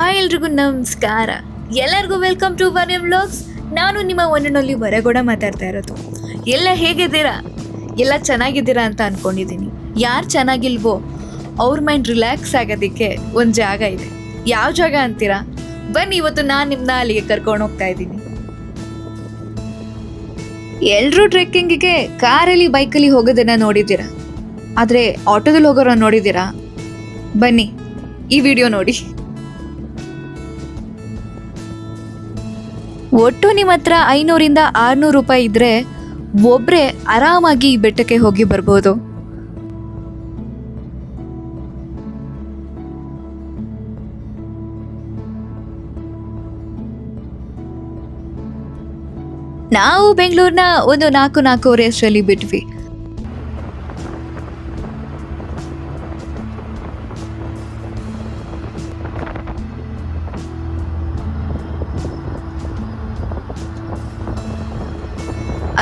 Hi ಎಲ್ರಿಗೂ ನಮಸ್ಕಾರ. ಎಲ್ಲರಿಗೂ ವೆಲ್ಕಮ್ ಟು ವನ್ಯ ವ್ಲಾಗ್ಸ್. ನಾನು ನಿಮ್ಮ ಒಂದಿನಲ್ಲಿ ಹೊರಗೂಡ ಮಾತಾಡ್ತಾ ಇರೋದು. ಎಲ್ಲ ಹೇಗಿದ್ದೀರಾ? ಎಲ್ಲ ಚೆನ್ನಾಗಿದ್ದೀರಾ ಅಂತ ಅನ್ಕೊಂಡಿದ್ದೀನಿ. ಯಾರು ಚೆನ್ನಾಗಿಲ್ವೋ, ಅವ್ರ ಮೈಂಡ್ ರಿಲ್ಯಾಕ್ಸ್ ಆಗೋದಕ್ಕೆ ಒಂದು ಜಾಗ ಇದೆ. ಯಾವ ಜಾಗ ಅಂತೀರಾ? ಬನ್ನಿ, ಇವತ್ತು ನಾನು ನಿಮ್ಮನ್ನ ಅಲ್ಲಿಗೆ ಕರ್ಕೊಂಡು ಹೋಗ್ತಾ ಇದ್ದೀನಿ. ಎಲ್ಲರೂ ಟ್ರೆಕ್ಕಿಂಗಿಗೆ ಕಾರಲ್ಲಿ, ಬೈಕಲ್ಲಿ ಹೋಗೋದನ್ನು ನೋಡಿದ್ದೀರಾ? ಆದರೆ ಆಟೋದಲ್ಲಿ ಹೋಗೋರನ್ನ ನೋಡಿದ್ದೀರಾ? ಬನ್ನಿ, ಈ ವಿಡಿಯೋ ನೋಡಿ. ಒಟ್ಟು ನಿಮ್ಮ ಹತ್ರ ಐನೂರಿಂದ ಆರ್ನೂರು ರೂಪಾಯಿ ಇದ್ರೆ ಒಬ್ರೆ ಆರಾಮಾಗಿ ಈ ಬೆಟ್ಟಕ್ಕೆ ಹೋಗಿ ಬರ್ಬೋದು. ನಾವು ಬೆಂಗಳೂರಿನ ಒಂದು ನಾಲ್ಕು ನಾಲ್ಕೂವರೆ ಅಷ್ಟರಲ್ಲಿ ಬಿಟ್ವಿ.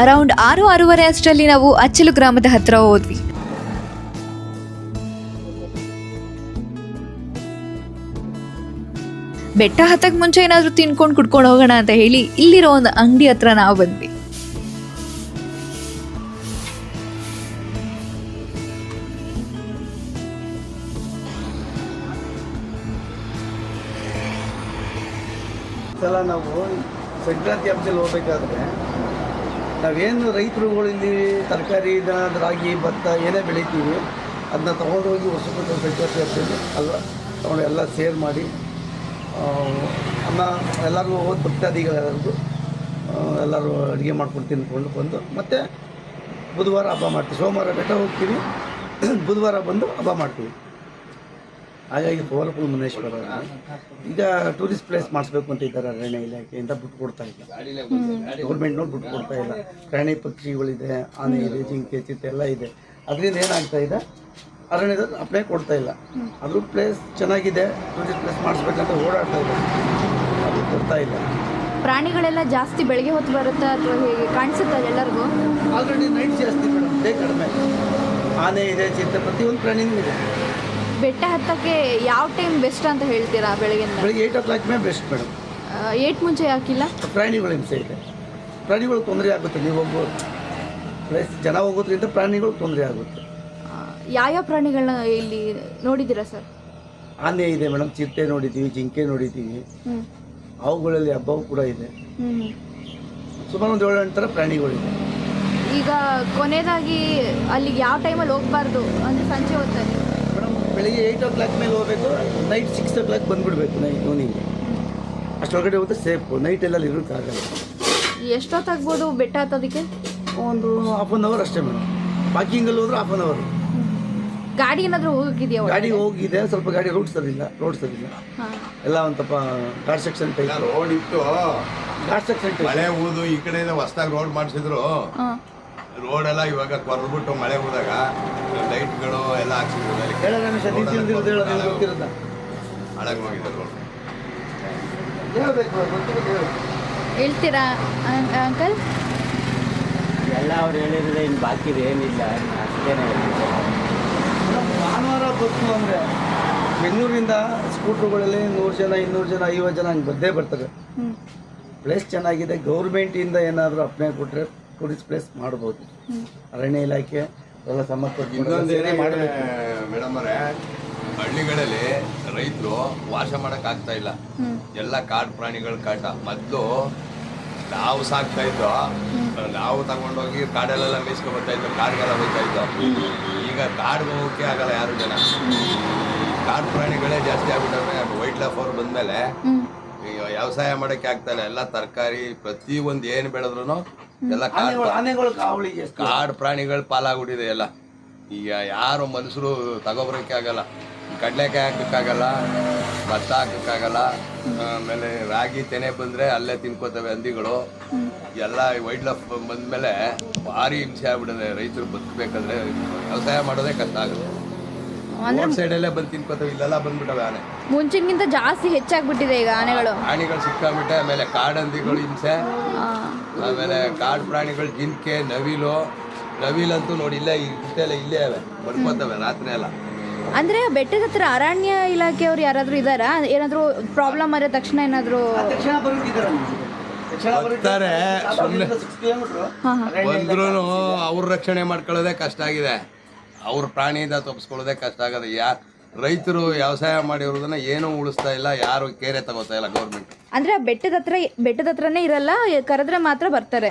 ಅರೌಂಡ್ ಆರು ಆರೂವರೆ ಅಷ್ಟರಲ್ಲಿ ನಾವು ಅಚ್ಚಲು ಗ್ರಾಮದ ಹತ್ರ ಹೋದ್ವಿ. ಬೆಟ್ಟ ಹತ್ತಕ್ ಮುಂಚೆ ಏನಾದ್ರೂ ತಿನ್ಕೊಂಡು ಕುಡ್ಕೊಂಡು ಹೋಗೋಣ ಅಂತ ಹೇಳಿ ಇಲ್ಲಿರೋ ಒಂದು ಅಂಗಡಿ ಹತ್ರ ನಾವು ಬಂದ್ವಿ. ನಾವು ಸಂಕ್ರಾಂತಿ ಹಬ್ಬದಲ್ಲಿ ಹೋಗ್ಬೇಕಾದ್ರೆ ನಾವೇನು ರೈತರುಗಳು ಇಲ್ಲಿ ತರಕಾರಿನ ರಾಗಿ, ಭತ್ತ ಏನೇ ಬೆಳಿತೀವಿ, ಅದನ್ನ ತೊಗೊಂಡೋಗಿ ವರ್ಷಕ್ಕೆ ಸಚಿವ ಸೇರ್ತೀವಿ ಅಲ್ಲ ತೊಗೊಂಡು ಎಲ್ಲ ಸೇರ್ ಮಾಡಿ ಅನ್ನ ಎಲ್ಲರಿಗೂ ಹೋಗೋದು ಭಕ್ತಾದಿಗಳೆಲ್ಲರಿಗೂ ಎಲ್ಲರೂ ಅಡುಗೆ ಮಾಡ್ಕೊಂಡು ತಿನ್ಕೊಂಡು ಬಂದು, ಮತ್ತು ಬುಧವಾರ ಹಬ್ಬ ಮಾಡ್ತೀವಿ. ಸೋಮವಾರ ಬೆಟ್ಟ ಹೋಗ್ತೀವಿ, ಬುಧವಾರ ಬಂದು ಹಬ್ಬ ಮಾಡ್ತೀವಿ. ಹಾಗಾಗಿ ಕೋಲಪುರ ಮುನೇಶ್ವರ ಈಗ ಟೂರಿಸ್ಟ್ ಪ್ಲೇಸ್ ಮಾಡಿಸ್ಬೇಕು ಅಂತ ಇದ್ದಾರೆ ಅರಣ್ಯ ಇಲಾಖೆಯಿಂದ ಬಿಟ್ಟು ಕೊಡ್ತಾ ಇಲ್ಲ. ಗೌರ್ಮೆಂಟ್ನವ್ರು ಬಿಟ್ಟು ಕೊಡ್ತಾ ಇಲ್ಲ. ಪ್ರಾಣಿ ಪಕ್ಷಿಗಳಿದೆ ಆನೆ ಇದೆ ಜಿಂಕೆ ಚಿತೆ ಎಲ್ಲ ಇದೆ. ಅದರಿಂದ ಏನಾಗ್ತಾ ಇದೆ? ಅರಣ್ಯದ ಅಪ್ಲೈ ಕೊಡ್ತಾ ಇಲ್ಲ. ಅದ್ರ ಪ್ಲೇಸ್ ಚೆನ್ನಾಗಿದೆ ಟೂರಿಸ್ಟ್ ಪ್ಲೇಸ್ ಮಾಡಿಸ್ಬೇಕಂತ ಓಡಾಡ್ತಾ ಇದೆ. ಅದು ಕೊಡ್ತಾ ಇಲ್ಲ. ಪ್ರಾಣಿಗಳೆಲ್ಲ ಜಾಸ್ತಿ ಬೆಳಗ್ಗೆ ಹೊತ್ತು ಬರುತ್ತಾ ಅಥವಾ ಹೇಗೆ ಕಾಣಿಸುತ್ತಾ ಎಲ್ಲರಿಗೂ? ಆಲ್ರೆಡಿ ನೈಟ್ ಜಾಸ್ತಿ ಮೇಡಮ್ ಡೇ ಕಡಿಮೆ. ಆನೆ ಇದೆ ಚಿತ್ತೆ ಪ್ರತಿಯೊಂದು ಪ್ರಾಣಿನೂ ಇದೆ. ಬೆಟ್ಟ ಹತ್ತಕ್ಕೆ ಯಾವ ಟೈಮ್ ಬೆಸ್ಟ್ ಅಂತ ಹೇಳ್ತೀರಾ ಬೆಳಗ್ಗೆ ಬೆಳಗ್ಗೆ ಏಟ್ ಓ ಕ್ಲಾಕ್ ಮೇಲೆ ಬೆಸ್ಟ್ ಮೇಡಮ್ ಏಟ್ ಮುಂಚೆ ಯಾಕಿಲ್ಲ ಪ್ರಾಣಿಗಳು ಹಿಂಸೆ ಇದೆ. ಪ್ರಾಣಿಗಳು ತೊಂದರೆ ಆಗುತ್ತೆ. ನೀವು ಹೋಗೋ ಪ್ಲೇಸ್ ಜನ ಹೋಗೋದ್ರಿಂದ ಪ್ರಾಣಿಗಳು ತೊಂದರೆ ಆಗುತ್ತೆ. ಯಾವ ಯಾವ್ಯಾವ ಪ್ರಾಣಿಗಳನ್ನ ಇಲ್ಲಿ ನೋಡಿದ್ದೀರಾ ಸರ್ ಆನೆ ಇದೆ ಮೇಡಮ್ ಚಿರತೆ ನೋಡಿದ್ದೀವಿ ಜಿಂಕೆ ನೋಡಿದ್ದೀವಿ. ಹ್ಞೂ ಅವುಗಳಲ್ಲಿ ಹಬ್ಬವು ಕೂಡ ಇದೆ. ಹ್ಞೂ ಸುಮಾರು ಒಂದು ಏಳು ಎಂಟು ಥರ ಪ್ರಾಣಿಗಳಿದೆ ಈಗ ಕೊನೆಯದಾಗಿ ಅಲ್ಲಿಗೆ ಯಾವ ಟೈಮಲ್ಲಿ ಹೋಗಬಾರ್ದು ಅಂದರೆ ಸಂಜೆ ಹೊತ್ತಲ್ಲಿ? ಬೆಳಿಗ್ಗೆ ಏಯ್ಟ್ ಓ ಕ್ಲಾಕ್ ಮೇಲೆ ಹೋಗಬೇಕು ನೈಟ್ ಸಿಕ್ಸ್ ಓ ಕ್ಲಾಕ್ ಬಂದ್ಬಿಡ್ಬೇಕು ನೈಟ್ ಈವ್ನಿಂಗ್ ಅಷ್ಟೊಳಗಡೆ ಹೋದ್ರೆ ಸೇಫು ನೈಟೆಲ್ಲ ಅಲ್ಲಿ ಇರೋಕ್ಕಾಗಲ್ಲ ಎಷ್ಟೊತ್ತಾಗ್ಬೋದು ಬೆಟ್ಟ ಹತ್ತೋದಕ್ಕೆ? ಒಂದು ಹಾಫ್ ಆನ್ ಅವರ್ ಅಷ್ಟೇ ಮೇಡಮ್. ಪಾರ್ಕಿಂಗಲ್ಲಿ ಹೋದ್ರೆ ಹಾಫ್ ಆನ್ ಅವರ್ ಗಾಡಿ ಏನಾದರೂ ಹೋಗಿದೆಯಾ ಗಾಡಿ ಹೋಗಿದೆ ಸ್ವಲ್ಪ ಗಾಡಿ ರೋಡ್ ಸರಿಲ್ಲ ರೋಡ್ ಸರಿಲ್ಲ ಹಾಂ. ಎಲ್ಲ ಒಂದು ಸ್ವಲ್ಪ ಘಾಟ್ ಸೆಕ್ಷನ್ ಟೈಪ್ ರೋಡ್ ಇತ್ತು. ಗಾಡ್ ಸೆಕ್ಷನ್ ಟೈಪ್ ಮಳೆ ಊದು ಈ ಕಡೆಯಿಂದ ಹೊಸದಾಗಿ ರೋಡ್ ಮಾಡಿಸಿದ್ರು. ಹಾಂ ರೋಡ್ ಎಲ್ಲ ಇವಾಗ ಕೊರ್ದ್ಬಿಟ್ಟು ಮಳೆ ಹೋದಾಗ ಲೈಟ್ಗಳು ಎಲ್ಲ ಹಾಕ್ಸಿದ್ರು. ಹಾಳಾಗಿ ಹೋಗಿದೆ ರೋಡ್. ಹೇಳ್ತೀರಾ ಅಂಕಲ್? ಎಲ್ಲ ಅವ್ರು ಹೇಳಿದ್ರೆ ಇನ್ನು ಬಾಕಿ ಏನಿಲ್ಲ ಅಷ್ಟೇನೆ ಭಾನುವಾರ ಬಸ್ಸು ಅಂದರೆ ಬೆಂಗಳೂರಿಂದ ಸ್ಕೂಟ್ರುಗಳಲ್ಲಿ ನೂರು ಜನ ಇನ್ನೂರು ಜನ ಐವತ್ತು ಜನ ಹಂಗೆ ಬದ್ದೇ ಬರ್ತಾರೆ ಹ್ಞೂ ಪ್ಲೇಸ್ ಚೆನ್ನಾಗಿದೆ ಗೌರ್ಮೆಂಟಿಂದ ಏನಾದರೂ ಅಪ್ಲೈ ಕೊಟ್ಟರೆ ಟೂರಿಸ್ಟ್ ಪ್ಲೇಸ್ ಮಾಡ್ಬೋದು. ಅರಣ್ಯ ಇಲಾಖೆ ಎಲ್ಲ ಇನ್ನೊಂದೇನೆ ಮಾಡಬೇಕು. ಮೇಡಮ್ ಅವರೇ ಹಳ್ಳಿಗಳಲ್ಲಿ ರೈತರು ವಾಸ ಮಾಡಕ್ ಆಗ್ತಾ ಇಲ್ಲ. ಎಲ್ಲ ಕಾಡು ಪ್ರಾಣಿಗಳ ಕಾಟ. ಮೊದ್ಲು ನಾವು ಸಾಕ್ತಾ ಇದ್ದೋ ನಾವು ತಗೊಂಡೋಗಿ ಕಾಡಲ್ಲೆಲ್ಲ ಮೇಯಿಸ್ಕೊ ಬರ್ತಾ ಇದ್ದೋ ಕಾಡ್ಗೆಲ್ಲ ಹೋಗ್ತಾ ಇದ್ದೋ. ಈಗ ಕಾಡ್ಗೆ ಹೋಗೋಕೆ ಆಗಲ್ಲ ಯಾರು ಜನ. ಕಾಡು ಪ್ರಾಣಿಗಳೇ ಜಾಸ್ತಿ ಆಗ್ಬಿಟ್ಟವೆ ವೈಟ್ ಲೈಫ್ ಅವ್ರು ಬಂದ್ಮೇಲೆ ಈಗ ವ್ಯವಸಾಯ ಮಾಡಕ್ಕೆ ಆಗ್ತಾ ಇಲ್ಲ. ಎಲ್ಲ ತರಕಾರಿ ಪ್ರತಿ ಒಂದು ಏನು ಬೆಳೆದ್ರು ಎಲ್ಲ ಕಾಡು ಆನೆಗಳು ಪ್ರಾಣಿಗಳು ಪಾಲಾಗ್ಬಿಟ್ಟಿದೆ ಎಲ್ಲ. ಈಗ ಯಾರು ಮನುಷ್ಯರು ತಗೊಬರಕ್ಕೆ ಆಗಲ್ಲ ಕಡಲೆಕಾಯಿ ಹಾಕಕ್ಕಾಗಲ್ಲ ಭತ್ತ ಹಾಕಕ್ಕಾಗಲ್ಲ ಆಮೇಲೆ ರಾಗಿ ತೆನೆ ಬಂದ್ರೆ ಅಲ್ಲೇ ತಿನ್ಕೋತವೆ ಹಂದಿಗಳು. ಎಲ್ಲ ವೈಲ್ಡ್ ಲೈಫ್ ಬಂದಮೇಲೆ ಭಾರಿ ಹಿಂಸೆ ಆಗ್ಬಿಡಿದೆ ರೈತರು ಬದುಕಬೇಕಾದ್ರೆ ವ್ಯವಸಾಯ ಮಾಡೋದೇ ಕಷ್ಟ ಆಗುತ್ತೆ. ರೋಡ್ ಸೈಡಲ್ಲೇ ಬಂದು ತಿನ್ಕೊತಾವ ಇಲ್ಲೆಲ್ಲ ಬಂದ್ಬಿಟ್ಟವೆ ಆನೆ. ಮುಂಚಿನಗಿಂತ ಜಾಸ್ತಿ ಹೆಚ್ಚಾಗ್ಬಿಟ್ಟಿದೆ ಈಗ ಆನೆಗಳು. ಆನೆಗಳು ಸಿಕ್ಕಾಬಿಟ್ಟೆ ಆಮೇಲೆ ಕಾಡಂದಿಗಳು ಹಿಂಸೆ ಆಮೇಲೆ ಕಾಡು ಪ್ರಾಣಿಗಳು ಜಿಂಕೆ ನವಿಲು. ನವಿಲಂತೂ ನೋಡಿ ಇಲ್ಲೇ ಎಲ್ಲ ಇಲ್ಲೇ ಅವೆ ಬರ್ಕೋತವೆ ರಾತ್ರಿ ಎಲ್ಲ. ಅಂದ್ರೆ ಬೆಟ್ಟದ ಹತ್ರ ಅರಣ್ಯ ಇಲಾಖೆಯವರು ಯಾರಾದ್ರೂ ಇದ್ದಾರಾ? ಏನಾದ್ರೂ ಪ್ರಾಬ್ಲಮ್ ಆದ್ರೆ ತಕ್ಷಣ ಏನಾದ್ರೂ ತಕ್ಷಣ ಬರ್ತಾರೆ, ಹಾಂ ಬಂದ್ರೂ ಅವ್ರ ರಕ್ಷಣೆ ಮಾಡ್ಕೊಳ್ಳೋದೇ ಕಷ್ಟ ಆಗಿದೆ. ಅವ್ರ ಪ್ರಾಣಿಯಿಂದ ತಪ್ಪಿಸ್ಕೊಳ್ಳೋದೇ ಕಷ್ಟ ಆಗೋದು. ಯಾ ರೈತರು ವ್ಯವಸಾಯ ಮಾಡಿರೋದನ್ನ ಏನೂ ಉಳಿಸ್ತಾ ಇಲ್ಲ ಯಾರು ಕೇರೆ ತಗೋತಾ ಇಲ್ಲ ಗೌರ್ಮೆಂಟ್ ಅಂದ್ರೆ ಬೆಟ್ಟದ ಹತ್ರ ಬೆಟ್ಟದ ಹತ್ರನೇ ಇರಲ್ಲ ಕರೆದ್ರೆ ಮಾತ್ರ ಬರ್ತಾರೆ.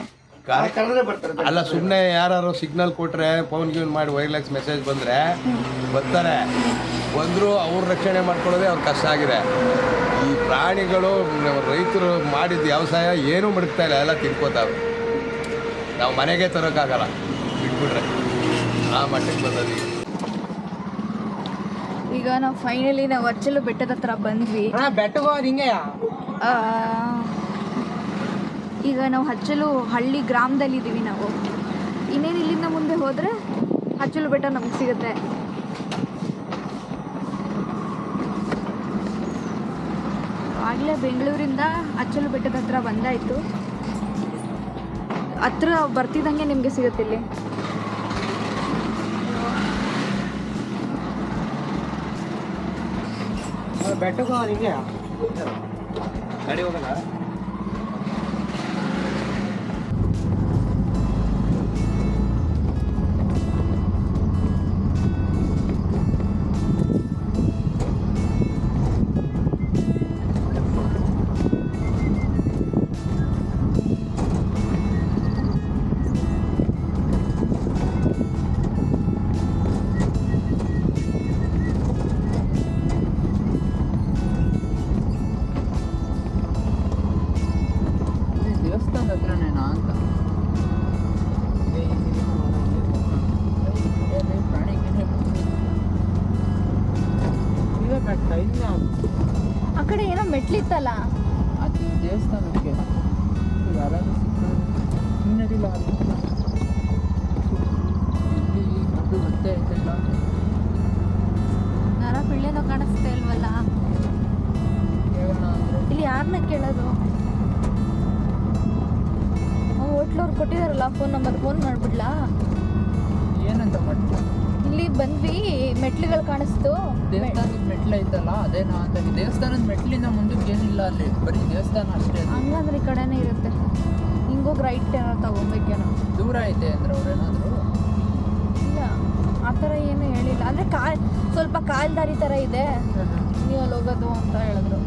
ಕರೆದ್ರೆ ಬರ್ತಾರೆ. ಅಲ್ಲ ಸುಮ್ಮನೆ ಯಾರು ಸಿಗ್ನಲ್ ಕೊಟ್ರೆ ಫೋನ್ ಗೀನ್ ಮಾಡಿ ವೈರ್ಲೆಸ್ ಮೆಸೇಜ್ ಬಂದ್ರೆ ಬರ್ತಾರೆ. ಬಂದರೂ ಅವ್ರ ರಕ್ಷಣೆ ಮಾಡ್ಕೊಳ್ಳೋದೇ ಅವ್ರ ಕಷ್ಟ ಆಗಿದೆ. ಈ ಪ್ರಾಣಿಗಳು ರೈತರು ಮಾಡಿದ ವ್ಯವಸಾಯ ಏನೂ ಮಡಗ್ತಾ ಇಲ್ಲ ಎಲ್ಲ ತಿನ್ಕೋತಾವೆ ನಾವು ಮನೆಗೆ ತರೋಕ್ಕಾಗಲ್ಲ ಬಿಟ್ಬಿಟ್ರೆ. ಆ ಮಟ್ಟಕ್ಕೆ ಬಂದದೀಗ ಈಗ ನಾವು ಫೈನಲಿ ನಾವು ಅಚ್ಚಲು ಬೆಟ್ಟದ ಹತ್ರ ಬಂದ್ವಿ. ಬೆಟ್ಟಗೆ ಹೋಗೋದು ಹಿಂಗೆ ಈಗ ನಾವು ಹಚ್ಚಲು ಹಳ್ಳಿ ಗ್ರಾಮದಲ್ಲಿ ಇದ್ದೀವಿ ನಾವು. ಇನ್ನೇನು ಇಲ್ಲಿಂದ ಮುಂದೆ ಹೋದರೆ ಹಚ್ಚಲು ಬೆಟ್ಟ ನಮ್ಗೆ ಸಿಗುತ್ತೆ. ಆಗಲೇ ಬೆಂಗಳೂರಿಂದ ಅಚ್ಚಲು ಬೆಟ್ಟದ ಹತ್ರ ಬಂದಾಯಿತು. ಹತ್ರ ಬರ್ತಿದ್ದಂಗೆ ನಿಮಗೆ ಸಿಗುತ್ತೆ ಇಲ್ಲಿ. ಬೆಟ್ಟಗೆ ಹೋಗೋದು ಹಿಂಗೆ? ಗಾಡಿ ಹೋಗಲ್ಲ? ಆ ಕಡೆ ಏನೋ ಮೆಟ್ಲಿತ್ತಲ್ಲ? ಅದು ದೇವಸ್ಥಾನಕ್ಕೆ. ಯಾರಾದ್ರೂ ಇನ್ನದಿಲ್ಲ ಇಲ್ಲಿ ಅದು ಮತ್ತೆ ಇದೆಲ್ಲ ನರ ಪಿಳ್ಳೆನೋ ಕಾಣಿಸ್ತಾ ಇಲ್ವಲ್ಲ? ಕೇಳೋಣ ಅಂದರೆ. ಇಲ್ಲಿ ಯಾರನ್ನ ಕೇಳೋದು? ಹೋಟ್ಲವ್ರು ಕೊಟ್ಟಿದಾರಲ್ಲ ಫೋನ್ ನಂಬರ್ ಫೋನ್ ಮಾಡ್ಬಿಡ್ಲಾ? ಏನಂತ ಮಾಡ್ತೀವಿ ಇಲ್ಲಿ ಬಂದ್ವಿ ಮೆಟ್ಲುಗಳು ಕಾಣಿಸ್ತು. ದೇವಸ್ಥಾನದ ಮೆಟ್ಲು ಐತಲ್ಲ ಅದೇನಾ ಅಂತ ದೇವಸ್ಥಾನದ ಮೆಟ್ಲಿಂದ ಮುಂದಕ್ಕೆ ಏನಿಲ್ಲ ಅಲ್ಲಿ ಬರೀ ದೇವಸ್ಥಾನ ಅಷ್ಟೇ. ಹಂಗಂದ್ರೆ ಈ ಕಡೆನೇ ಇರುತ್ತೆ. ಹಿಂಗೋಗಿ ರೈಟ್ ಏನೋ ತಗೊಬೇಕೇನೋ. ದೂರ ಐತೆ ಅಂದ್ರೆ ಅವ್ರೇನಾದ್ರು ಇಲ್ಲ ಆ ಥರ ಏನು ಹೇಳಿಲ್ಲ. ಅಂದರೆ ಕಾಲ್ ಸ್ವಲ್ಪ ಕಾಲ್ದಾರಿ ಥರ ಇದೆ. ನೀವು ಅಲ್ಲಿ ಹೋಗೋದು ಅಂತ ಹೇಳಿದ್ರು.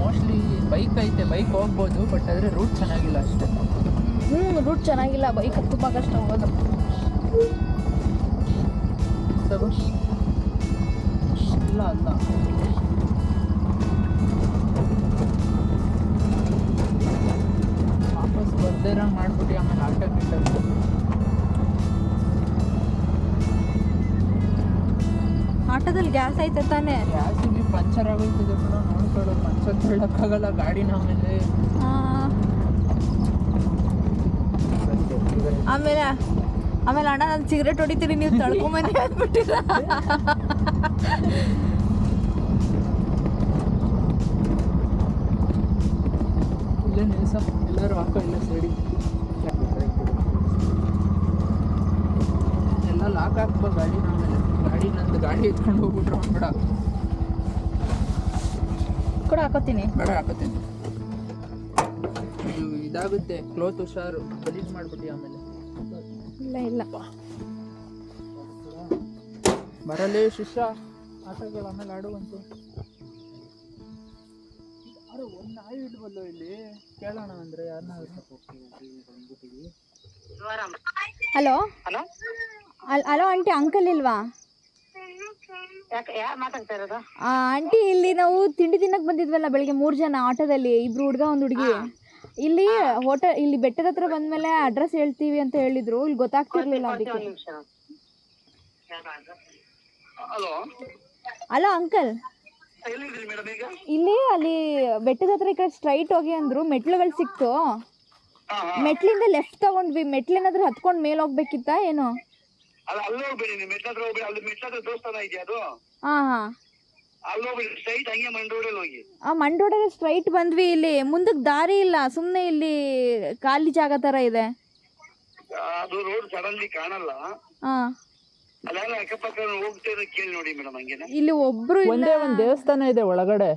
ಮೋಸ್ಟ್ಲಿ ಬೈಕ್ ಐತೆ ಬೈಕ್ ಹೋಗ್ಬೋದು ಬಟ್ ಆದರೆ ರೂಟ್ ಚೆನ್ನಾಗಿಲ್ಲ ಅಷ್ಟೇ. ಹ್ಞೂ ರೂಟ್ ಚೆನ್ನಾಗಿಲ್ಲ. ಬೈಕ್ ತುಂಬ ಕಷ್ಟ ಹೋಗೋದು. ಇಲ್ಲ ಅಲ್ಲ ವಾಪಸ್ ಬರ್ದೇ ಇರೋಂಗೆ ಮಾಡ್ಬಿಟ್ಟು ಆಮೇಲೆ ಆಟ ಗಿಟ್ಟ ಆಟೋದಲ್ಲಿ ಗ್ಯಾಸ್ ಐತೆ ತಾನೇ ಗ್ಯಾಸಿಗೆ ಪಂಚರ್ ಆಗೋಯ್ತದೆ ಕೂಡ ನೋಡ್ಕೊಳ್ಳೋ ಪಂಚರ್ ಬೀಳಕ್ಕಾಗಲ್ಲ ಗಾಡಿನ ಆಮೇಲೆ ಆಮೇಲೆ ಆಮೇಲೆ ಅಣ್ಣ ನಾನು ಸಿಗರೇಟ್ ಹೊಡಿತೀನಿ ನೀವು ತಳ್ಕೊಂಬನ್ನಿ ನಿಲ್ಸ ಎಲ್ಲರೂ ಹಾಕೋ ಇಲ್ಲ ಸೈಡಿ ಎಲ್ಲ ಲಾಕ್ ಹಾಕ್ಬೋ ಗಾಡಿ ಆಮೇಲೆ ಗಾಡಿ ನಂದು ಗಾಡಿ ಎತ್ಕೊಂಡು ಹೋಗ್ಬಿಟ್ರು ಬೇಡ. ಕೂಡ ಹಾಕೋತೀನಿ. ಬೇಡ ಹಾಕೋತೀನಿ. ಇದು ಇದಾಗುತ್ತೆ ಕ್ಲೋತ್ ಹುಷಾರು ಗಲೀಜ್ ಮಾಡ್ಬಿಟ್ಟು ಆಮೇಲೆ. ಇಲ್ಲ ಇಲ್ಲ. ಬರಲೇ ಶಿಷ್ಯ ಆಟಗಳು ಆಮೇಲೆ ಆಡುವಂತೆ. ಯಾರು ಒಂದು ನಾಯಿ ಇಲ್ವಲ್ಲೋ ಇಲ್ಲಿ? ಕೇಳೋಣ ಅಂದ್ರೆ ಯಾರನ್ನ ಹಲೋ? ಹಲೋ? ಆಂಟಿ ಅಂಕಲ್ ಇಲ್ವಾ? ಆಂಟಿ ಇಲ್ಲಿ ನಾವು ತಿಂಡಿ ತಿನ್ನಕ್ ಬಂದಿದ್ವಲ್ಲ ಬೆಳಿಗ್ಗೆ ಮೂರು ಜನ ಆಟೋದಲ್ಲಿ ಇಬ್ರು ಹುಡುಗ ಒಂದು ಹುಡುಗಿ. ಇಲ್ಲಿ ಹೋಟೆಲ್ ಇಲ್ಲಿ ಬೆಟ್ಟದ ಹತ್ರ ಬಂದ್ಮೇಲೆ ಅಡ್ರೆಸ್ ಹೇಳ್ತೀವಿ ಅಂತ ಹೇಳಿದ್ರು. ಇಲ್ಲಿ ಗೊತ್ತಾಗ್ತಿರ್ಲಿಲ್ಲ ಅದಕ್ಕೆ. ಹಲೋ? ಅಂಕಲ್ ಇಲ್ಲಿ ಅಲ್ಲಿ ಬೆಟ್ಟದ ಹತ್ರ ಈ ಕಡೆ ಸ್ಟ್ರೈಟ್ ಹೋಗಿ ಅಂದ್ರು ಮೆಟ್ಲುಗಳು ಸಿಕ್ತು. ಮೆಟ್ಲಿಂದ ಲೆಫ್ಟ್ ತಗೊಂಡ್ವಿ. ಮೆಟ್ಲೇನಾದ್ರೂ ಹತ್ಕೊಂಡ್ ಮೇಲೆ ಹೋಗ್ಬೇಕಿತ್ತಾ ಏನು? ಅಲ್ಲ ಅಲ್ಲಿ ಅಲ್ಲಿ ಹಾ ಹಾ. ಆ ಮಂಡೋಡಲ್ಲಿ ಸ್ಟ್ರೈಟ್ ಬಂದ್ವಿ ಇಲ್ಲಿ. ಮುಂದಕ್ಕೆ ದಾರಿ ಇಲ್ಲ ಸುಮ್ಮನೆ ಇಲ್ಲಿ ಖಾಲಿ ಜಾಗ ತರ ಇದೆ. ಅದು ರೋಡ್ ಸಡನ್ಲಿ ಕಾಣಲ್ಲ. ಹಾ ಅಲ್ಲ ಅಕ್ಕಪಕ್ಕ ಹೋಗ್ತೇನೆ ಕೇಳಿ ನೋಡಿ ಮೇಡಮ್ ಹಂಗೇನ. ಇಲ್ಲಿ ಒಬ್ರು ಇಲ್ಲ. ಒಂದೇ ಒಂದು ದೇವಸ್ಥಾನ ಇದೆ ಒಳಗಡೆ.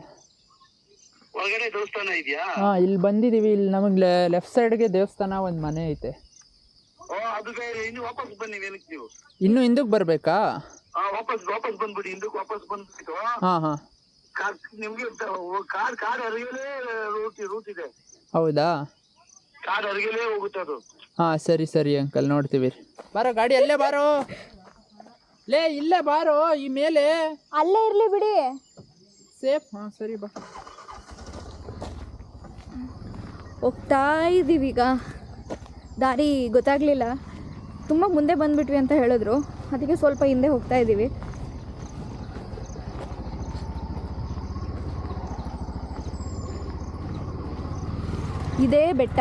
ಒಳಗಡೆ ದೇವಸ್ಥಾನ ಇದೆಯಾ? ಹಾ ಇಲ್ಲಿ ಬಂದಿದೀವಿ. ಇಲ್ಲಿ ನಮಗೆ ಲೆಫ್ಟ್ ಸೈಡ್ಗೆ ದೇವಸ್ಥಾನ ಒಂದು ಮನೆ ಐತೆ. ಓ ಅದು ಬೇರೆ. ಇನ್ನು ಹಿಂದಕ್ ಬನ್ನಿ ಏನಕ್ಕೆ ನೀವು? ಇನ್ನು ಹಿಂದಕ್ಕೆ ಬರ್ಬೇಕಾ? ವಾಪಸ್ ವಾಪಸ್ ಬಂದ್ಬಿಡಿ ಹಿಂದಕ್ಕೆ ವಾಪಸ್ ಬಂದ್ಬಿಟ್ಟು ಹಾ ಹಾ. ಕಾರ್ ನಿಮ್ಗೆ ಕಾರ್ ಕಾರ್ ಅರಿಗೆಲೇ ರೂಟ್ ರೂಟ್ ಇದೆ. ಹೌದಾ? ಕಾರ್ ಅರಿಗೆಲೇ ಹೋಗುತ್ತೆ ಅದು. ಹಾ ಸರಿ ಸರಿ ಅಂಕಲ್ ನೋಡ್ತೀವಿ. ಬಾರೋ ಗಾಡಿ ಅಲ್ಲೇ ಬಾರೋ. ಲೇ ಇಲ್ಲೇ ಬಾರೋ ಈ ಮೇಲೆ. ಅಲ್ಲೇ ಇರ್ಲಿ ಬಿಡಿ. ಸೇಫ್? ಹಾ ಸರಿ ಬಾ. ಹೋಗ್ತಾ ಇದ್ದೀವಿ ಈಗ ದಾರಿ ಗೊತ್ತಾಗ್ಲಿಲ್ಲ. ತುಂಬ ಮುಂದೆ ಬಂದ್ಬಿಟ್ವಿ ಅಂತ ಹೇಳಿದ್ರು. ಅದಕ್ಕೆ ಸ್ವಲ್ಪ ಹಿಂದೆ ಹೋಗ್ತಾ ಇದ್ದೀವಿ. ಇದೇ ಬೆಟ್ಟ.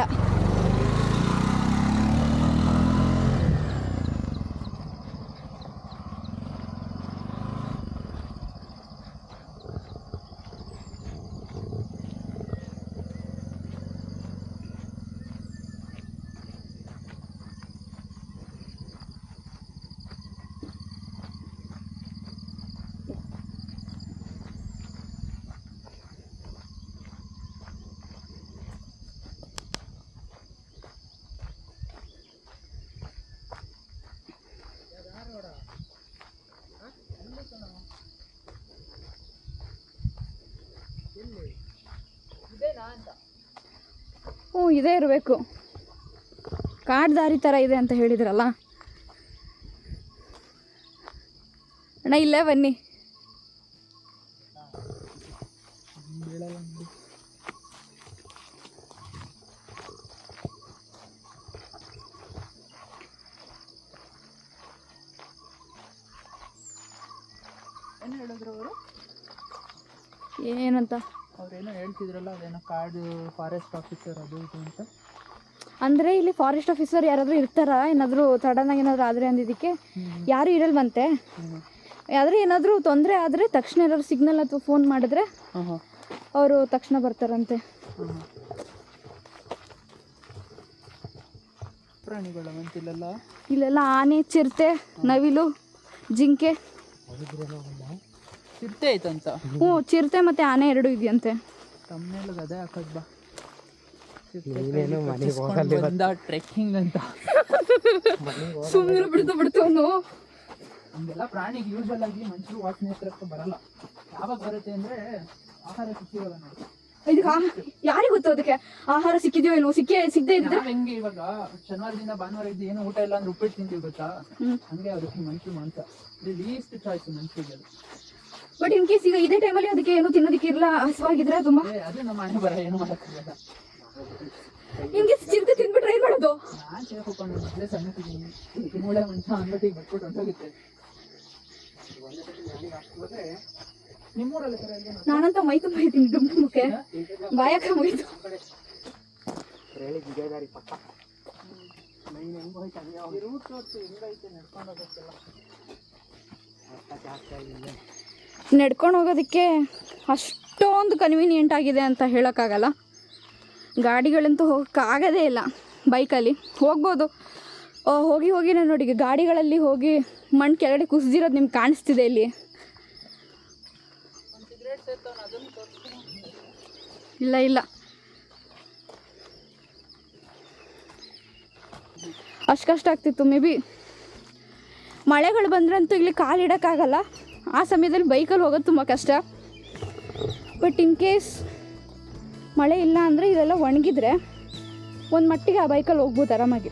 ಇದೇ ಇರಬೇಕು. ಕಾಡು ದಾರಿ ಥರ ಇದೆ ಅಂತ ಹೇಳಿದ್ರಲ್ಲ? ಅಣ್ಣ, ಇಲ್ಲೇ ಬನ್ನಿ. ಏನು ಹೇಳಿದ್ರು ಅವರು? ಏನಂತ? ಅವ್ರೇನೋ ಹೇಳ್ತಿದ್ರಲ್ಲ ಅದೇನೋ ಕಾಡು ಫಾರೆಸ್ಟ್ ಆಫೀಸರ್ ಅದು ಇದು ಅಂತ. ಅಂದರೆ ಇಲ್ಲಿ ಫಾರೆಸ್ಟ್ ಆಫೀಸರ್ ಯಾರಾದರೂ ಇರ್ತಾರಾ? ಏನಾದರೂ ಸಡನ್ನಾಗಿ ಏನಾದರೂ ಆದರೆ ಅಂದಿದ್ದಕ್ಕೆ? ಯಾರೂ ಇರಲ್ವಂತೆ ಆದ್ರೆ ಏನಾದರೂ ತೊಂದರೆ ಆದರೆ ತಕ್ಷಣ ಏನಾದ್ರು ಸಿಗ್ನಲ್ ಅಥವಾ ಫೋನ್ ಮಾಡಿದ್ರೆ ಅವರು ತಕ್ಷಣ ಬರ್ತಾರಂತೆ. ಪ್ರಾಣಿಗಳು ಇಲ್ಲೆಲ್ಲ? ಆನೆ ಚಿರತೆ ನವಿಲು ಜಿಂಕೆ. ಚಿರತೆ ಐತಂತ. ಹ್ಞೂ ಚಿರತೆ ಮತ್ತೆ ಆನೆ ಎರಡು ಇದೆಯಂತೆ. ತಮ್ಮನೆಲ್ಲ ಅದೇ ಹಾಕೋದ್ ಬಾ. ಚಿರತೆ ಬಂದ ಟ್ರೆಕ್ಕಿಂಗ್ ಅಂತ. ಸುಮ್ಮನೆ ಬಿಡ್ತು ಬಿಡ್ತವನು ಅವನು. ಹಂಗೆಲ್ಲ ಪ್ರಾಣಿಗೆ ಯೂಸಲ್ ಆಗಿ ಮನುಷ್ಯರು ವಾಸನೆ ಹತ್ರಕ್ಕೆ ಬರಲ್ಲ. ಯಾವಾಗ ಬರುತ್ತೆ ಅಂದ್ರೆ ಆಹಾರ ಸಿಕ್ಕಿರಲ್ಲ ನೋಡಿ. ಇದಕ್ಕೆ ಯಾರಿಗೆ ಗೊತ್ತು ಅದಕ್ಕೆ? ಆಹಾರ ಸಿಕ್ಕಿದ್ಯೋ ಏನು ಸಿಕ್ಕೇ ಸಿಗದೆ ಇದ್ರೆ? ಹೆಂಗೆ ಇವಾಗ ಶನಿವಾರದಿಂದ ಭಾನುವಾರ ಇದ್ದು ಏನು ಊಟ ಇಲ್ಲ ಅಂದ್ರೆ ಉಪ್ಪಿಟ್ಟು ತಿಂತೀವಿ ಗೊತ್ತಾ. ಹಂಗೆ ಅದಕ್ಕೆ ಮನುಷ್ಯರು ಮಾಂಸ. ಲೀಸ್ಟ್ ಚಾಯ್ಸ್ ಮನುಷ್ಯರಿಗೆ ಅದು. ಬಟ್ ಇನ್ ಕೇಸ್ ಈಗ ಇದೇ ಟೈಮಲ್ಲಿ ಅದಕ್ಕೆ ಏನು ತಿನ್ನೋದಕ್ಕೆ ಇರಲ್ಲ ಹಸುವಾಗಿದ್ರೆ ತುಂಬಾ ನಿಮ್ಗೆ ಚಿರತೆ ತಿನ್ಬಿಟ್ರೆ ಏನ್ ಮಾಡೋದು? ನಾನಂತ ಮೈ ಮೈತೀನಿ ಇದ್ದೀನಿ ಡುಮ್ ಡುಮ್ಕೆ ಬಾಯಕ ಮುಗಿತು. ರೂಟ್ ತೋರಿಸಿ ಹೆಂಗೈತೆ ನಡ್ಕೊಂಡು ಹೋಗೋಕ್ಕೆಲ್ಲ. ನಡ್ಕೊಂಡು ಹೋಗೋದಕ್ಕೆ ಅಷ್ಟೊಂದು ಕನ್ವೀನಿಯೆಂಟ್ ಆಗಿದೆ ಅಂತ ಹೇಳೋಕ್ಕಾಗಲ್ಲ. ಗಾಡಿಗಳಂತೂ ಹೋಗೋಕ್ಕಾಗೋದೇ ಇಲ್ಲ ಬೈಕಲ್ಲಿ ಹೋಗ್ಬೋದು. ಹೋಗಿ ಹೋಗಿ ನಾನು ನೋಡಿ ಗಾಡಿಗಳಲ್ಲಿ ಹೋಗಿ ಮಣ್ಣು ಕೆಳಗಡೆ ಕುಸಿದಿರೋದು ನಿಮ್ಗೆ ಕಾಣಿಸ್ತಿದೆ ಇಲ್ಲಿ. ಇಲ್ಲ ಇಲ್ಲ. ಅಷ್ಟು ಕಷ್ಟ ಆಗ್ತಿತ್ತು ಮೇ ಬಿ ಮಳೆಗಳು ಬಂದ್ರಂತೂ ಇಲ್ಲಿ ಕಾಲಿಡೋಕ್ಕಾಗಲ್ಲ ಆ ಸಮಯದಲ್ಲಿ ಬೈಕಲ್ಲಿ ಹೋಗೋದು ತುಂಬ ಕಷ್ಟ. ಬಟ್ ಇನ್ ಕೇಸ್ ಮಳೆ ಇಲ್ಲ ಅಂದರೆ ಇದೆಲ್ಲ ಒಣಗಿದ್ರೆ ಒಂದು ಮಟ್ಟಿಗೆ ಆ ಬೈಕಲ್ಲಿ ಹೋಗ್ಬೋದು ಆರಾಮಾಗಿ.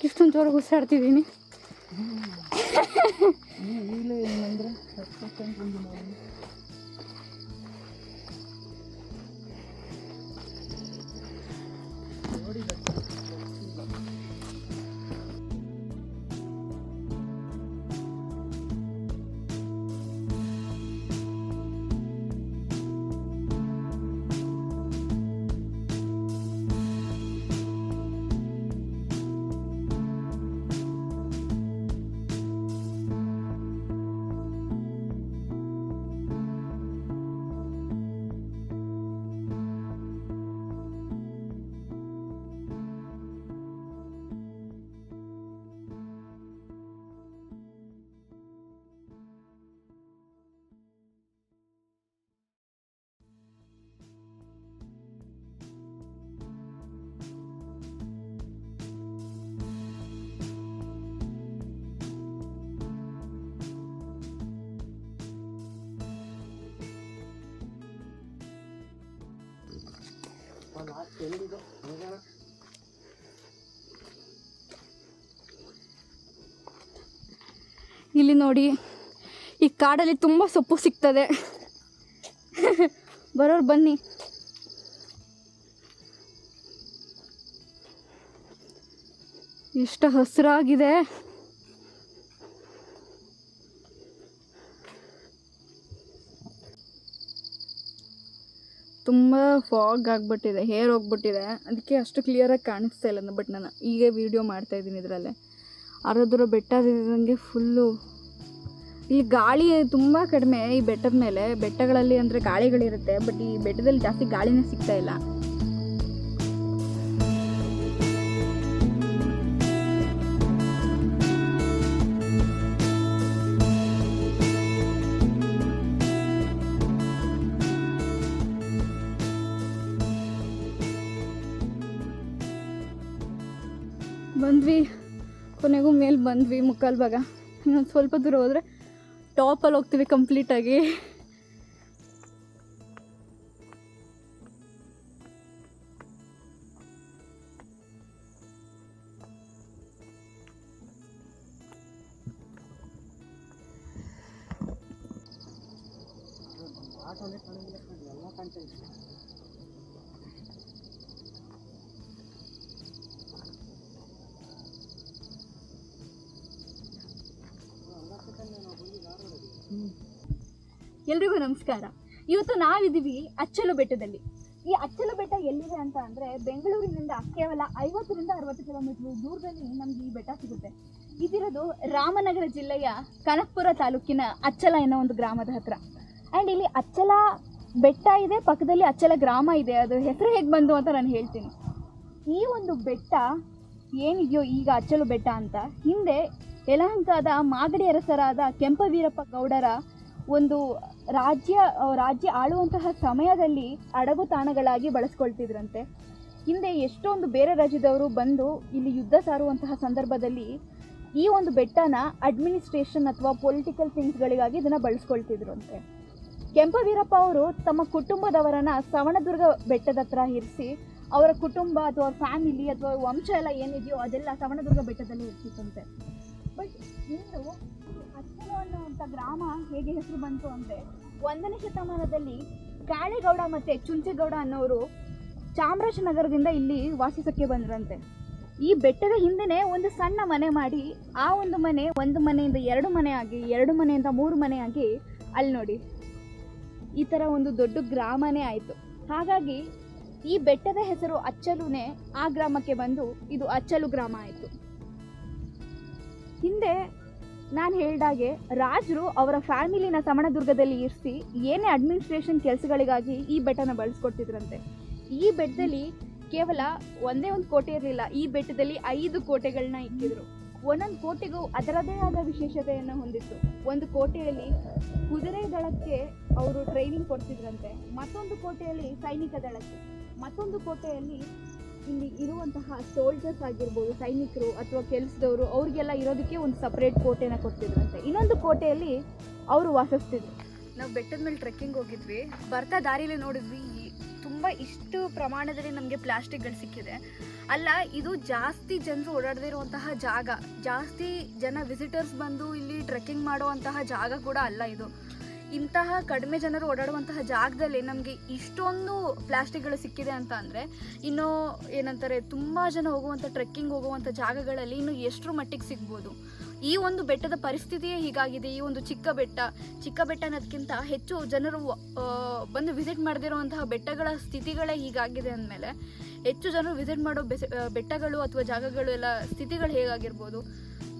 ಇಷ್ಟೊಂದು ಜೋರಾಗಿ ಉಸಿರಾಡ್ತಿದ್ದೀನಿ ಇಲ್ಲಿ ನೋಡಿ ಈ ಕಾಡಲ್ಲಿ ತುಂಬ ಸೊಪ್ಪು ಸಿಗ್ತದೆ. ಬರೋರು ಬನ್ನಿ. ಎಷ್ಟು ಹಸಿರಾಗಿದೆ. ತುಂಬ ಫಾಗ್ ಆಗಿಬಿಟ್ಟಿದೆ, ಹೇರ್ ಹೋಗ್ಬಿಟ್ಟಿದೆ. ಅದಕ್ಕೆ ಅಷ್ಟು ಕ್ಲಿಯರಾಗಿ ಕಾಣಿಸ್ತಾ ಇಲ್ಲ ಬಟ್ ನಾನು ಈಗ ವೀಡಿಯೋ ಮಾಡ್ತಾ ಇದ್ದೀನಿ ಇದರಲ್ಲೇ. ಅರದ್ರ ಬೆಟ್ಟ ಇದ್ದಂಗೆ ಫುಲ್ಲು ಇಲ್ಲಿ ಗಾಳಿ ತುಂಬ ಕಡಿಮೆ ಈ ಬೆಟ್ಟದ ಮೇಲೆ. ಬೆಟ್ಟಗಳಲ್ಲಿ ಅಂದರೆ ಗಾಳಿಗಳಿರುತ್ತೆ ಬಟ್ ಈ ಬೆಟ್ಟದಲ್ಲಿ ಜಾಸ್ತಿ ಗಾಳಿನೇ ಸಿಗ್ತಾ ಇಲ್ಲ. ಬಂದ್ವಿ ಕೊನೆಗೂ ಮೇಲೆ ಬಂದ್ವಿ ಮುಕ್ಕಾಲು ಭಾಗ ಇನ್ನೊಂದು ಸ್ವಲ್ಪ ದೂರ ಹೋದರೆ ಟಾಪಲ್ಲಿ ಹೋಗ್ತೀವಿ ಕಂಪ್ಲೀಟಾಗಿ ನಮಸ್ಕಾರ. ಇವತ್ತು ನಾವಿದ್ದೀವಿ ಅಚ್ಚಲು ಬೆಟ್ಟದಲ್ಲಿ. ಈ ಅಚ್ಚಲು ಬೆಟ್ಟ ಎಲ್ಲಿದೆ ಅಂತ ಅಂದರೆ ಬೆಂಗಳೂರಿನಿಂದ ಕೇವಲ ಐವತ್ತರಿಂದ ಅರವತ್ತು ಕಿಲೋಮೀಟರ್ ದೂರದಲ್ಲಿ ನಮ್ಗೆ ಈ ಬೆಟ್ಟ ಸಿಗುತ್ತೆ. ಇದಿರೋದು ರಾಮನಗರ ಜಿಲ್ಲೆಯ ಕನಕಪುರ ತಾಲೂಕಿನ ಅಚ್ಚಲ ಅನ್ನೋ ಒಂದು ಗ್ರಾಮದ ಹತ್ರ. ಆ್ಯಂಡ್ ಇಲ್ಲಿ ಅಚ್ಚಲ ಬೆಟ್ಟ ಇದೆ, ಪಕ್ಕದಲ್ಲಿ ಅಚ್ಚಲ ಗ್ರಾಮ ಇದೆ. ಅದು ಹೆಸರು ಹೇಗೆ ಬಂದು ಅಂತ ನಾನು ಹೇಳ್ತೀನಿ. ಈ ಒಂದು ಬೆಟ್ಟ ಏನಿದೆಯೋ ಈಗ ಅಚ್ಚಲು ಬೆಟ್ಟ ಅಂತ. ಹಿಂದೆ ಯಲಹಂಕದ ಮಾಗಡಿ ಅರಸರಾದ ಕೆಂಪವೀರಪ್ಪ ಗೌಡರ ಒಂದು ರಾಜ್ಯ ರಾಜ್ಯ ಆಳುವಂತಹ ಸಮಯದಲ್ಲಿ ಅಡಗು ತಾಣಗಳಾಗಿ ಬಳಸ್ಕೊಳ್ತಿದ್ರಂತೆ. ಹಿಂದೆ ಎಷ್ಟೊಂದು ಬೇರೆ ರಾಜ್ಯದವರು ಬಂದು ಇಲ್ಲಿ ಯುದ್ಧ ಸಾರುವಂತಹ ಸಂದರ್ಭದಲ್ಲಿ ಈ ಒಂದು ಬೆಟ್ಟನ ಅಡ್ಮಿನಿಸ್ಟ್ರೇಷನ್ ಅಥವಾ ಪೊಲಿಟಿಕಲ್ ಥಿಂಗ್ಸ್ಗಳಿಗಾಗಿ ಇದನ್ನು ಬಳಸ್ಕೊಳ್ತಿದ್ರು ಅಂತೆ ಕೆಂಪವೀರಪ್ಪ ಅವರು ತಮ್ಮ ಕುಟುಂಬದವರನ್ನು ಸವಣದುರ್ಗ ಬೆಟ್ಟದ ಹತ್ರ ಇರಿಸಿ, ಅವರ ಕುಟುಂಬ ಅಥವಾ ಫ್ಯಾಮಿಲಿ ಅಥವಾ ವಂಶ ಎಲ್ಲ ಏನಿದೆಯೋ ಅದೆಲ್ಲ ಸವಣದುರ್ಗ ಬೆಟ್ಟದಲ್ಲಿ ಇರ್ತಿತ್ತಂತೆ. ಬಟ್ ಇಂದು ಅನ್ನುವಂಥ ಗ್ರಾಮ ಹೇಗೆ ಹೆಸರು ಬಂತು ಅಂದರೆ ಒಂದನೇ ಶತಮಾನದಲ್ಲಿ ಕಾಳೇಗೌಡ ಮತ್ತು ಚುಂಚೇಗೌಡ ಅನ್ನೋರು ಚಾಮರಾಜನಗರದಿಂದ ಇಲ್ಲಿ ವಾಸಿಸಕ್ಕೆ ಬಂದ್ರಂತೆ. ಈ ಬೆಟ್ಟದ ಹಿಂದೆನೇ ಒಂದು ಸಣ್ಣ ಮನೆ ಮಾಡಿ, ಆ ಒಂದು ಮನೆ ಒಂದು ಮನೆಯಿಂದ ಎರಡು ಮನೆ ಆಗಿ, ಎರಡು ಮನೆಯಿಂದ ಮೂರು ಮನೆ ಆಗಿ ಅಲ್ಲಿ ನೋಡಿ. ಈ ಥರ ಒಂದು ದೊಡ್ಡ ಗ್ರಾಮನೇ ಆಯಿತು. ಹಾಗಾಗಿ ಈ ಬೆಟ್ಟದ ಹೆಸರು ಅಚ್ಚಲುನೇ ಆ ಗ್ರಾಮಕ್ಕೆ ಬಂದು ಇದು ಅಚ್ಚಲು ಗ್ರಾಮ ಆಯಿತು. ಹಿಂದೆ ನಾನು ಹೇಳ್ದಾಗೆ ರಾಜರು ಅವರ ಫ್ಯಾಮಿಲಿನ ಸಮಣದುರ್ಗದಲ್ಲಿ ಇರಿಸಿ ಏನೇ ಅಡ್ಮಿನಿಸ್ಟ್ರೇಷನ್ ಕೆಲಸಗಳಿಗಾಗಿ ಈ ಬೆಟ್ಟನ ಬಳಸ್ಕೊಡ್ತಿದ್ರಂತೆ. ಈ ಬೆಟ್ಟದಲ್ಲಿ ಕೇವಲ ಒಂದೇ ಒಂದು ಕೋಟೆ ಇರಲಿಲ್ಲ, ಈ ಬೆಟ್ಟದಲ್ಲಿ ಐದು ಕೋಟೆಗಳನ್ನ ಇಟ್ಟಿದ್ರು. ಒಂದೊಂದು ಕೋಟೆಗೂ ಅದರದೇ ಆದ ವಿಶೇಷತೆಯನ್ನು ಹೊಂದಿತ್ತು. ಒಂದು ಕೋಟೆಯಲ್ಲಿ ಕುದುರೆ ದಳಕ್ಕೆ ಅವರು ಟ್ರೈನಿಂಗ್ ಕೊಡ್ತಿದ್ರಂತೆ, ಮತ್ತೊಂದು ಕೋಟೆಯಲ್ಲಿ ಸೈನಿಕ ದಳಕ್ಕೆ, ಮತ್ತೊಂದು ಕೋಟೆಯಲ್ಲಿ ಇಲ್ಲಿ ಇರುವಂತಹ ಸೋಲ್ಜರ್ಸ್ ಆಗಿರ್ಬೋದು, ಸೈನಿಕರು ಅಥವಾ ಕೆಲಸದವರು, ಅವ್ರಿಗೆಲ್ಲ ಇರೋದಕ್ಕೆ ಒಂದು ಸಪ್ರೇಟ್ ಕೋಟೆನ ಅಂತ ಇನ್ನೊಂದು ಕೋಟೆಯಲ್ಲಿ ಅವರು ವಾಸಿಸ್ತಿದ್ರು. ನಾವು ಬೆಟ್ಟದ ಮೇಲೆ ಟ್ರೆಕ್ಕಿಂಗ್ ಹೋಗಿದ್ವಿ. ಬರ್ತಾ ದಾರಿಲಿ ನೋಡಿದ್ವಿ. ತುಂಬ ಇಷ್ಟು ಪ್ರಮಾಣದಲ್ಲಿ ನಮಗೆ ಪ್ಲಾಸ್ಟಿಕ್ಗಳು ಸಿಕ್ಕಿದೆ. ಅಲ್ಲ, ಇದು ಜಾಸ್ತಿ ಜನರು ಓಡಾಡದಿರುವಂತಹ ಜಾಗ. ಜಾಸ್ತಿ ಜನ ವಿಸಿಟರ್ಸ್ ಬಂದು ಇಲ್ಲಿ ಟ್ರೆಕ್ಕಿಂಗ್ ಮಾಡುವಂತಹ ಜಾಗ ಕೂಡ ಅಲ್ಲ ಇದು. ಇಂತಹ ಕಡಿಮೆ ಜನರು ಓಡಾಡುವಂತಹ ಜಾಗದಲ್ಲಿ ನಮಗೆ ಇಷ್ಟೊಂದು ಪ್ಲಾಸ್ಟಿಕ್ಗಳು ಸಿಕ್ಕಿದೆ ಅಂತ ಅಂದರೆ, ಇನ್ನು ಏನಂತಾರೆ, ತುಂಬ ಜನ ಹೋಗುವಂಥ ಟ್ರೆಕ್ಕಿಂಗ್ ಹೋಗುವಂಥ ಜಾಗಗಳಲ್ಲಿ ಇನ್ನು ಎಷ್ಟರ ಮಟ್ಟಿಗೆ ಸಿಗ್ಬೋದು? ಈ ಒಂದು ಬೆಟ್ಟದ ಪರಿಸ್ಥಿತಿಯೇ ಹೀಗಾಗಿದೆ. ಈ ಒಂದು ಚಿಕ್ಕ ಬೆಟ್ಟ ಚಿಕ್ಕ ಬೆಟ್ಟ ಅನ್ನೋದಕ್ಕಿಂತ ಹೆಚ್ಚು ಜನರು ಬಂದು ವಿಸಿಟ್ ಮಾಡದಿರುವಂತಹ ಬೆಟ್ಟಗಳ ಸ್ಥಿತಿಗಳೇ ಹೀಗಾಗಿದೆ ಅಂದಮೇಲೆ, ಹೆಚ್ಚು ಜನರು ವಿಸಿಟ್ ಮಾಡೋ ಬೆಟ್ಟಗಳು ಅಥವಾ ಜಾಗಗಳು ಎಲ್ಲ ಸ್ಥಿತಿಗಳು ಹೇಗಾಗಿರ್ಬೋದು?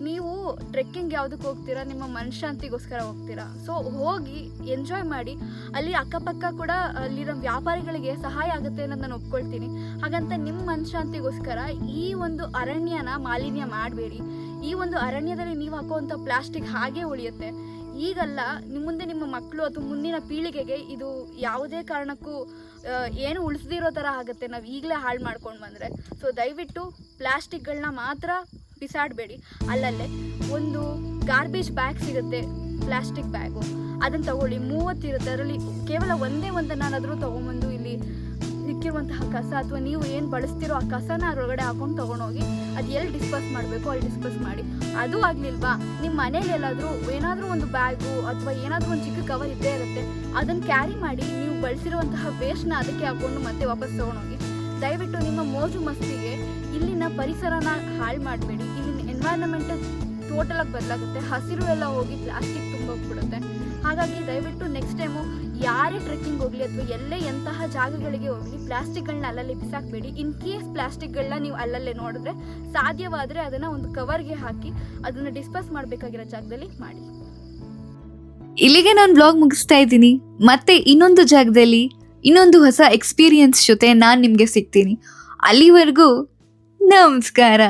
ನೀವು ಟ್ರೆಕ್ಕಿಂಗ್ ಯಾವುದಕ್ಕೆ ಹೋಗ್ತೀರಾ? ನಿಮ್ಮ ಮನಃಶಾಂತಿಗೋಸ್ಕರ ಹೋಗ್ತೀರಾ? ಸೊ ಹೋಗಿ ಎಂಜಾಯ್ ಮಾಡಿ, ಅಲ್ಲಿ ಅಕ್ಕಪಕ್ಕ ಕೂಡ ಅಲ್ಲಿರೋ ವ್ಯಾಪಾರಿಗಳಿಗೆ ಸಹಾಯ ಆಗುತ್ತೆ ಅನ್ನೋದು ನಾನು ಒಪ್ಕೊಳ್ತೀನಿ. ಹಾಗಂತ ನಿಮ್ಮ ಮನಃಶಾಂತಿಗೋಸ್ಕರ ಈ ಒಂದು ಅರಣ್ಯನ ಮಾಲಿನ್ಯ ಮಾಡಬೇಡಿ. ಈ ಒಂದು ಅರಣ್ಯದಲ್ಲಿ ನೀವು ಹಾಕುವಂಥ ಪ್ಲಾಸ್ಟಿಕ್ ಹಾಗೆ ಉಳಿಯುತ್ತೆ. ಈಗಲ್ಲ ನಿಮ್ಮ ಮುಂದೆ ನಿಮ್ಮ ಮಕ್ಕಳು ಅಥವಾ ಮುಂದಿನ ಪೀಳಿಗೆಗೆ ಇದು ಯಾವುದೇ ಕಾರಣಕ್ಕೂ ಏನು ಉಳಿಸ್ದಿರೋ ಥರ ಆಗುತ್ತೆ. ನಾವು ಈಗಲೇ ಹಾಳು ಮಾಡ್ಕೊಂಡು ಬಂದರೆ. ಸೊ ದಯವಿಟ್ಟು ಪ್ಲಾಸ್ಟಿಕ್ಗಳನ್ನ ಮಾತ್ರ ಬಿಸಾಡಬೇಡಿ. ಅಲ್ಲಲ್ಲೇ ಒಂದು ಗಾರ್ಬೇಜ್ ಬ್ಯಾಗ್ ಸಿಗುತ್ತೆ ಪ್ಲಾಸ್ಟಿಕ್ ಬ್ಯಾಗು ಅದನ್ನು ತಗೊಳ್ಳಿ. ಮೂವತ್ತಿರುತ್ತೆ ಅದರಲ್ಲಿ ಕೇವಲ ಒಂದೇ ಒಂದನ್ನಾದರೂ ತೊಗೊಂಬಂದು ಇಲ್ಲಿ ಸಿಕ್ಕಿರುವಂತಹ ಕಸ ಅಥವಾ ನೀವು ಏನು ಬಳಸ್ತಿರೋ ಆ ಕಸನ ಅದರೊಳಗಡೆ ಹಾಕೊಂಡು ತೊಗೊಂಡೋಗಿ ಅದು ಎಲ್ಲಿ ಡಿಸ್ಪೋಸ್ ಮಾಡಬೇಕು ಅಲ್ಲಿ ಡಿಸ್ಪೋಸ್ ಮಾಡಿ. ಅದು ಆಗಲಿಲ್ವಾ? ನಿಮ್ಮ ಮನೇಲಿ ಎಲ್ಲಾದರೂ ಏನಾದರೂ ಒಂದು ಬ್ಯಾಗು ಅಥವಾ ಏನಾದರೂ ಒಂದು ಚಿಕ್ಕ ಕವರ್ ಇದ್ದೇ ಇರುತ್ತೆ. ಅದನ್ನು ಕ್ಯಾರಿ ಮಾಡಿ ನೀವು ಬಳಸಿರುವಂತಹ ವೇಸ್ಟ್ನ ಅದಕ್ಕೆ ಹಾಕೊಂಡು ಮತ್ತೆ ವಾಪಸ್ ತೊಗೊಂಡೋಗಿ. ದಯವಿಟ್ಟು ನಿಮ್ಮ ಮೋಜು ಮಸ್ತಿಗೆ ಇಲ್ಲಿನ ಪರಿಸರನ ಹಾಳು ಮಾಡಬೇಡಿ. ಇಲ್ಲಿನ ಎನ್ವೈರನ್ಮೆಂಟ್ ಟೋಟಲಾಗಿ ಬದಲಾಗುತ್ತೆ. ಹಸಿರು ಎಲ್ಲ ಹೋಗಿ ಪ್ಲಾಸ್ಟಿಕ್ ತುಂಬೋಗ್ಬಿಡುತ್ತೆ ಹಾಗಾಗಿ ದಯವಿಟ್ಟು ನೆಕ್ಸ್ಟ್ ಟೈಮು ಯಾರೇ ಟ್ರೆಕ್ಕಿಂಗ್ ಹೋಗಲಿ ಅಥವಾ ಎಲ್ಲೇ ಎಂತಹ ಜಾಗಗಳಿಗೆ ಹೋಗಲಿ ಪ್ಲಾಸ್ಟಿಕ್ಗಳನ್ನ ಅಲ್ಲಲ್ಲಿ ಬಿಸಾಕಬೇಡಿ. ಇನ್ ಕೇಸ್ ಪ್ಲಾಸ್ಟಿಕ್ಗಳನ್ನ ನೀವು ಅಲ್ಲಲ್ಲೇ ನೋಡಿದ್ರೆ ಸಾಧ್ಯವಾದರೆ ಅದನ್ನು ಒಂದು ಕವರ್ಗೆ ಹಾಕಿ ಅದನ್ನು ಡಿಸ್ಪೋಸ್ ಮಾಡಬೇಕಾಗಿರೋ ಜಾಗದಲ್ಲಿ ಮಾಡಿ. ಇಲ್ಲಿಗೆ ನಾನು ಬ್ಲಾಗ್ ಮುಗಿಸ್ತಾ ಇದ್ದೀನಿ. ಮತ್ತೆ ಇನ್ನೊಂದು ಜಾಗದಲ್ಲಿ ಇನ್ನೊಂದು ಹೊಸ ಎಕ್ಸ್ಪೀರಿಯನ್ಸ್ ಜೊತೆ ನಾನು ನಿಮಗೆ ಸಿಗ್ತೀನಿ. ಅಲ್ಲಿವರೆಗೂ ನಮಸ್ಕಾರ.